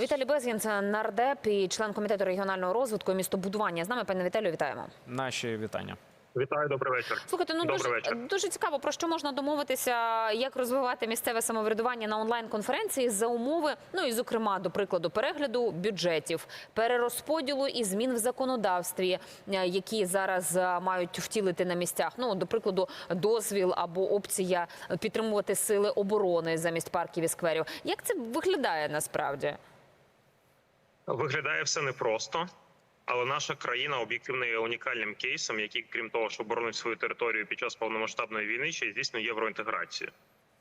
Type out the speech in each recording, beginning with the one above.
Віталій Безгін, це нардеп і член комітету регіонального розвитку і містобудування. З нами, пане Віталію, вітаємо. Наші вітання. Вітаю, добрий вечір. Слухайте, ну дуже, вечір. дуже цікаво, про що можна домовитися, як розвивати місцеве самоврядування на онлайн-конференції за умови, ну і зокрема, до прикладу, перегляду бюджетів, перерозподілу і змін в законодавстві, е, які зараз е, мають втілити на місцях. Ну, до прикладу, дозвіл або опція підтримувати сили оборони замість парків і скверів. Як це виглядає насправді? Виглядає все непросто, але наша країна об'єктивно є унікальним кейсом, який, крім того, що боронить свою територію під час повномасштабної війни, ще й здійснює євроінтеграцію.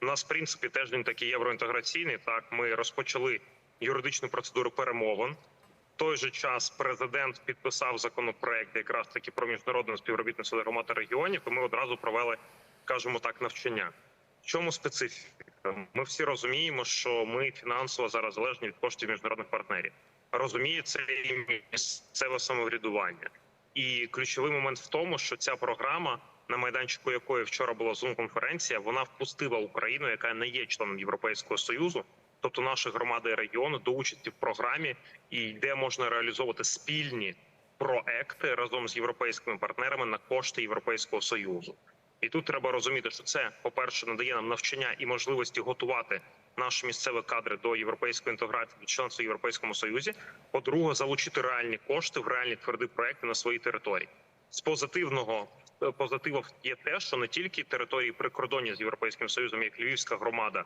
У нас, в принципі, теж він такий євроінтеграційний. Так, ми розпочали юридичну процедуру перемовин. В той же час президент підписав законопроект якраз таки про міжнародне співробітництво громад та регіонів. І ми одразу провели, скажімо так, навчання. В чому специфіка? Ми всі розуміємо, що ми фінансово зараз залежні від коштів міжнародних партнерів. Розуміє це і місцеве самоврядування. І ключовий момент в тому, що ця програма, на майданчику якої вчора була зум-конференція, вона впустила Україну, яка не є членом Європейського союзу, тобто наші громади і регіони до участі в програмі, і де можна реалізовувати спільні проекти разом з європейськими партнерами на кошти Європейського союзу. І тут треба розуміти, що це, по-перше, надає нам навчання і можливості готувати наші місцеві кадри до європейської інтеграції до членства в європейському союзі. По-друге, залучити реальні кошти в реальні тверді проекти на своїй території. З позитивного позитивом є те, що не тільки території прикордонні з європейським союзом, як Львівська громада, е,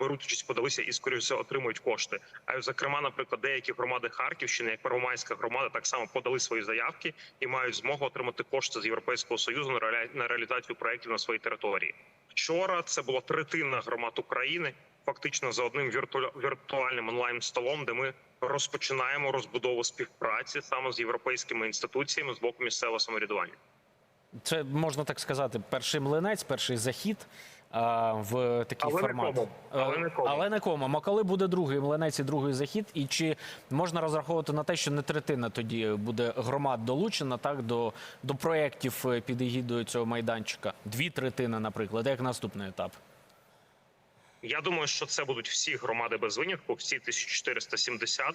беруть участь, подалися і скоріше отримують кошти. А зокрема, наприклад, деякі громади Харківщини, як Первомайська громада, так само подали свої заявки і мають змогу отримати кошти з європейського союзу на реалізацію проєктів на своїй території. Вчора це була третина громад України, фактично за одним вірту- віртуальним онлайн столом, де ми розпочинаємо розбудову співпраці саме з європейськими інституціями з боку місцевого самоврядування. Це можна так сказати, перший млинець, перший захід в такий Але не формат. кому. Але не кому. Але не кому. А коли буде другий млинець і другий захід, і чи можна розраховувати на те, що не третина тоді буде громад долучена так до, до проєктів е, під егідою цього майданчика? Дві третини, наприклад, як наступний етап? Я думаю, що це будуть всі громади без винятку, всі 1470.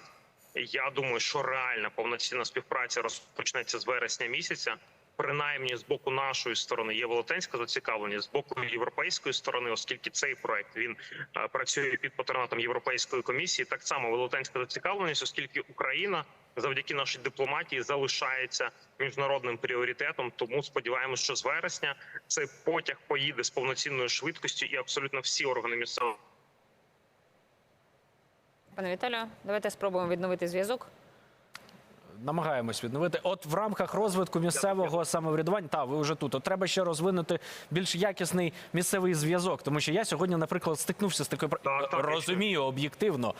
Я думаю, що реальна повноцінна співпраця розпочнеться з вересня місяця. Принаймні з боку нашої сторони є велетенська зацікавленість, з боку європейської сторони, оскільки цей проект він е, працює під патронатом Європейської комісії. Так само велетенська зацікавленість, оскільки Україна завдяки нашій дипломатії залишається міжнародним пріоритетом. Тому сподіваємося, що з вересня цей потяг поїде з повноцінною швидкістю, і абсолютно всі органи місцевого Пане Віталію, давайте спробуємо відновити зв'язок. Намагаємось відновити. От в рамках розвитку місцевого самоврядування, та ви вже тут. От треба ще розвинути більш якісний місцевий зв'язок. Тому що я сьогодні, наприклад, стикнувся з такою Так, так, розумію об'єктивно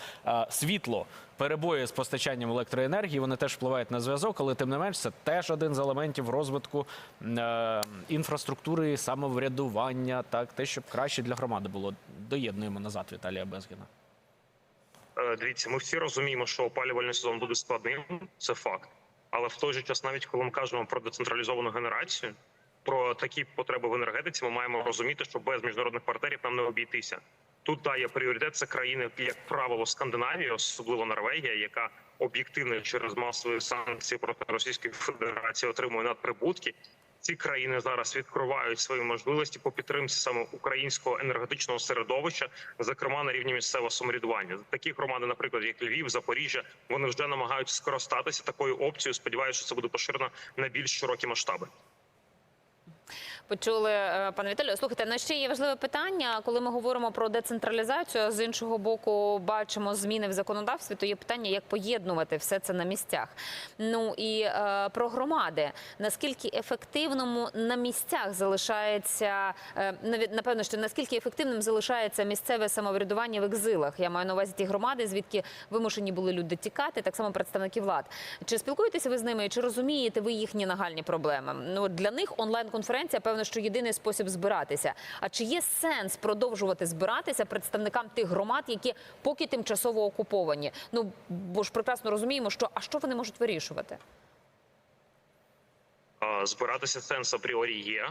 світло, перебої з постачанням електроенергії. Вони теж впливають на зв'язок, але тим не менш це теж один з елементів розвитку е, інфраструктури, самоврядування, так те, щоб краще для громади було. Доєднуємо назад Віталія Безгіна. Е, Дивіться, ми всі розуміємо, що опалювальний сезон буде складним, це факт. Але в той же час, навіть коли ми кажемо про децентралізовану генерацію, про такі потреби в енергетиці, ми маємо розуміти, що без міжнародних партнерів нам не обійтися. Тут дає пріоритет це країни, як правило, Скандинавія, особливо Норвегія, яка об'єктивно через масові санкції проти Російської Федерації отримує надприбутки. Ці країни зараз відкривають свої можливості по підтримці саме українського енергетичного середовища, зокрема на рівні місцевого самоврядування. Такі громади, наприклад, як Львів, Запоріжжя, вони вже намагаються скористатися такою опцією. Сподіваюся, що це буде поширено на більш широкі масштаби. Почули, е, пане Віталію. Слухайте, на ще є важливе питання. Коли ми говоримо про децентралізацію, а з іншого боку, бачимо зміни в законодавстві, то є питання, як поєднувати все це на місцях. Ну і е, про громади. Наскільки ефективному на місцях залишається е, напевно, що наскільки ефективним залишається місцеве самоврядування в екзилах? Я маю на увазі ті громади, звідки вимушені були люди тікати, так само представники влад. Чи спілкуєтеся ви з ними? Чи розумієте ви їхні нагальні проблеми? Ну для них онлайн-конференція, певно, що єдиний спосіб збиратися. А чи є сенс продовжувати збиратися представникам тих громад, які поки тимчасово окуповані? Ну бо ж прекрасно розуміємо, що а що вони можуть вирішувати? Збиратися сенс апріорі є.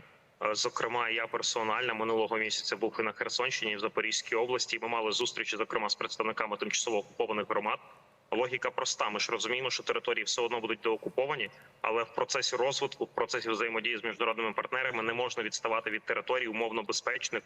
Зокрема, я персонально минулого місяця був і на Херсонщині, і в Запорізькій області. і Ми мали зустрічі, зокрема, з представниками тимчасово окупованих громад. Логіка проста. Ми ж розуміємо, що території все одно будуть деокуповані, але в процесі розвитку, в процесі взаємодії з міжнародними партнерами не можна відставати від територій умовно безпечних,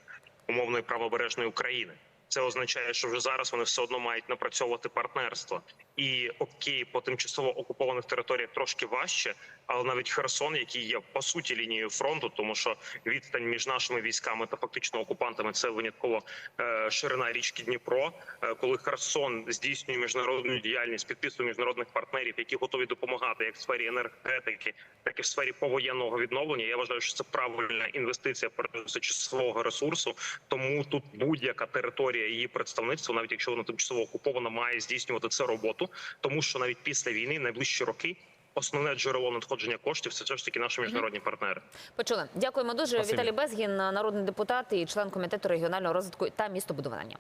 умовної правобережної України. Це означає, що вже зараз вони все одно мають напрацьовувати партнерство. І окей, по тимчасово окупованих територіях трошки важче, але навіть Херсон, який є по суті лінією фронту, тому що відстань між нашими військами та фактично окупантами це винятково е, ширина річки Дніпро. Е, коли Херсон здійснює міжнародну діяльність, підписує міжнародних партнерів, які готові допомагати як в сфері енергетики, так і в сфері повоєнного відновлення. Я вважаю, що це правильна інвестиція передусячи свого ресурсу. Тому тут будь-яка територія її представництво, навіть якщо вона тимчасово окупована, має здійснювати це роботу, тому що навіть після війни найближчі роки. Основне джерело надходження коштів це все ж таки наші міжнародні партнери. Почули. Дякуємо дуже. Спасибі. Віталій Безгін, народний депутат і член комітету регіонального розвитку та містобудування.